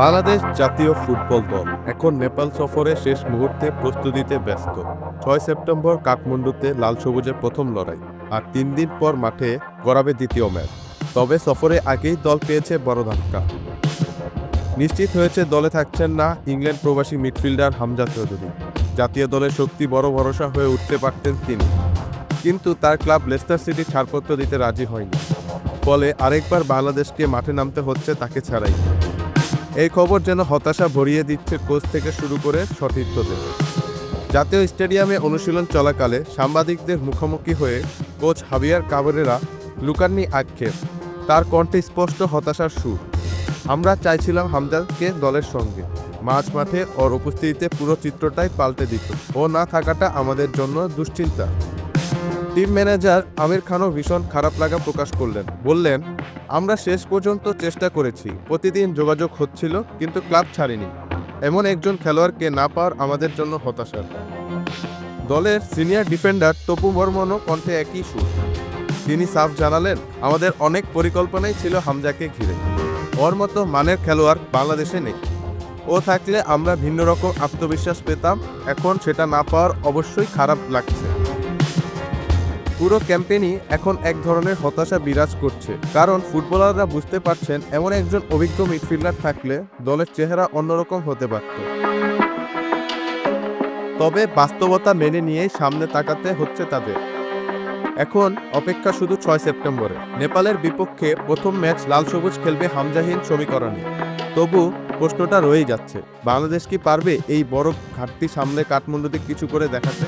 বাংলাদেশ জাতীয় ফুটবল দল এখন নেপাল সফরে শেষ মুহূর্তে প্রস্তুতিতে ব্যস্ত। ছয় সেপ্টেম্বর কাঠমান্ডুতে লাল সবুজের প্রথম লড়াই আর তিন দিন পর মাঠে গড়াবে দ্বিতীয় ম্যাচ। তবে সফরে আগেই দল পেয়েছে বড় ধাক্কা। নিশ্চিত হয়েছে দলে থাকছেন না ইংল্যান্ড প্রবাসী মিডফিল্ডার হামজা চৌধুরী। জাতীয় দলের শক্তি বড় ভরসা হয়ে উঠতে পারতেন তিনি। কিন্তু তার ক্লাব লেস্টার সিটি ছাড়পত্র দিতে রাজি হয়নি। ফলে আরেকবার বাংলাদেশকে মাঠে নামতে হচ্ছে তাকে ছাড়াই। এই খবর যেন হতাশা ভরিয়ে দিচ্ছে কোচ থেকে শুরু করে সতীর্থদের। জাতীয় স্টেডিয়ামে অনুশীলন চলাকালে সাংবাদিকদের মুখোমুখি হয়ে কোচ হাবিয়ার কাবরেরা লুকাননি আক্ষেপ। তার কণ্ঠে স্পষ্ট হতাশার সুর। আমরা চাইছিলাম হামদাকে দলের সঙ্গে। মাঝ মাঠে ওর উপস্থিতিতে পুরো চিত্রটাই পাল্টে দিত। ও না থাকাটা আমাদের জন্য দুশ্চিন্তা। টিম ম্যানেজার আমির খানও ভীষণ খারাপ লাগা প্রকাশ করলেন। বললেন, আমরা শেষ পর্যন্ত চেষ্টা করেছি। প্রতিদিন যোগাযোগ হচ্ছিল, কিন্তু ক্লাব ছাড়েনি। এমন একজন খেলোয়াড়কে না পাওয়ার আমাদের জন্য হতাশার দলের সিনিয়র ডিফেন্ডার তপু বর্মনও কণ্ঠে একই সুর। তিনি সাফ জানালেন, আমাদের অনেক পরিকল্পনাই ছিল হামজাকে ঘিরে। ওর মতো মানের খেলোয়াড় বাংলাদেশে নেই। ও থাকলে আমরা ভিন্ন রকম আত্মবিশ্বাস পেতাম। এখন সেটা না পাওয়ার অবশ্যই খারাপ লাগছে। পুরো ক্যাম্পেইনই এখন এক ধরনের হতাশা বিরাজ করছে। কারণ ফুটবলাররা বুঝতে পারছেন, এমন একজন অভিজ্ঞ মিডফিল্ডার থাকলে দলের চেহারা অন্যরকম হতে পারত। তবে বাস্তবতা মেনে নিয়েই সামনে তাকাতে হচ্ছে তাদের। এখন অপেক্ষা শুধু ছয় সেপ্টেম্বরে। নেপালের বিপক্ষে প্রথম ম্যাচ লাল সবুজ খেলবে হামজাহীন সমীকরণে। তবু প্রশ্নটা রয়েই যাচ্ছে, বাংলাদেশ কি পারবে এই বড় ঘাটতি সামনে কাঠমান্ডুতে কিছু করে দেখাতে?